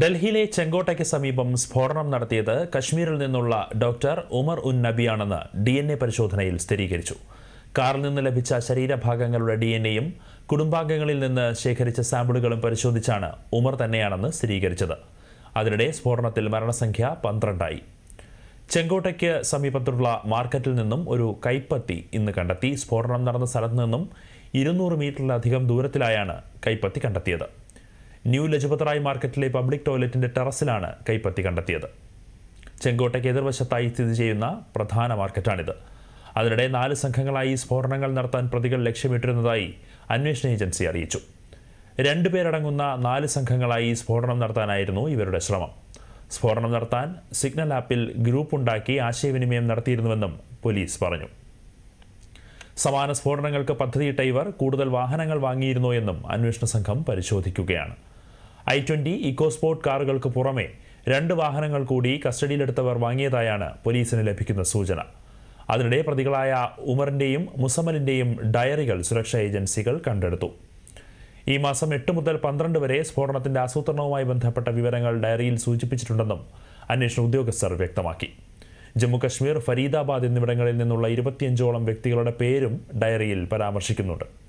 ഡൽഹിയിലെ ചെങ്കോട്ടയ്ക്ക് സമീപം സ്ഫോടനം നടത്തിയത് കശ്മീരിൽ നിന്നുള്ള ഡോക്ടർ ഉമർ ഉൻ നബിയാണെന്ന് ഡി എൻ എ പരിശോധനയിൽ സ്ഥിരീകരിച്ചു. കാറിൽ നിന്ന് ലഭിച്ച ശരീരഭാഗങ്ങളുടെ ഡി എൻ എയും കുടുംബാംഗങ്ങളിൽ നിന്ന് ശേഖരിച്ച സാമ്പിളുകളും പരിശോധിച്ചാണ് ഉമർ തന്നെയാണെന്ന് സ്ഥിരീകരിച്ചത്. അതിനിടെ സ്ഫോടനത്തിൽ മരണസംഖ്യ പന്ത്രണ്ടായി. ചെങ്കോട്ടയ്ക്ക് സമീപത്തുള്ള മാർക്കറ്റിൽ നിന്നും ഒരു കൈപ്പത്തി ഇന്ന് കണ്ടെത്തി. സ്ഫോടനം നടന്ന സ്ഥലത്ത് നിന്നും ഇരുന്നൂറ് മീറ്ററിലധികം ദൂരത്തിലായാണ് കൈപ്പത്തി കണ്ടെത്തിയത്. ന്യൂ ലജപത്റായ് മാർക്കറ്റിലെ പബ്ലിക് ടോയ്ലറ്റിന്റെ ടെറസിലാണ് കൈപ്പത്തി കണ്ടെത്തിയത്. ചെങ്കോട്ടയ്ക്ക് എതിർവശത്തായി സ്ഥിതി ചെയ്യുന്ന പ്രധാന മാർക്കറ്റാണിത്. അതിനിടെ നാല് സംഘങ്ങളായി സ്ഫോടനങ്ങൾ നടത്താൻ പ്രതികൾ ലക്ഷ്യമിട്ടിരുന്നതായി അന്വേഷണ ഏജൻസി അറിയിച്ചു. രണ്ടുപേരടങ്ങുന്ന നാല് സംഘങ്ങളായി സ്ഫോടനം നടത്താനായിരുന്നു ഇവരുടെ ശ്രമം. സ്ഫോടനം നടത്താൻ സിഗ്നൽ ആപ്പിൽ ഗ്രൂപ്പ് ഉണ്ടാക്കി ആശയവിനിമയം നടത്തിയിരുന്നുവെന്നും പോലീസ് പറഞ്ഞു. സമാന സ്ഫോടനങ്ങൾക്ക് പദ്ധതിയിട്ട ഇവർ കൂടുതൽ വാഹനങ്ങൾ വാങ്ങിയിരുന്നോ എന്നും അന്വേഷണ സംഘം പരിശോധിക്കുകയാണ്. ഐ ട്വന്റി ഇക്കോസ്പോർട്ട് കാറുകൾക്ക് പുറമെ രണ്ട് വാഹനങ്ങൾ കൂടി കസ്റ്റഡിയിലെടുത്തവർ വാങ്ങിയതായാണ് പോലീസിന് ലഭിക്കുന്ന സൂചന. അതിനിടെ പ്രതികളായ ഉമറിന്റെയും മുസമലിന്റെയും ഡയറികൾ സുരക്ഷാ ഏജൻസികൾ കണ്ടെടുത്തു. ഈ മാസം എട്ട് മുതൽ പന്ത്രണ്ട് വരെ സ്ഫോടനത്തിന്റെ ആസൂത്രണവുമായി ബന്ധപ്പെട്ട വിവരങ്ങൾ ഡയറിയിൽ സൂചിപ്പിച്ചിട്ടുണ്ടെന്നും അന്വേഷണ ഉദ്യോഗസ്ഥർ വ്യക്തമാക്കി. ജമ്മുകശ്മീർ ഫരീദാബാദ് എന്നിവിടങ്ങളിൽ നിന്നുള്ള ഇരുപത്തിയഞ്ചോളം വ്യക്തികളുടെ പേരും ഡയറിയിൽ പരാമർശിക്കുന്നുണ്ട്.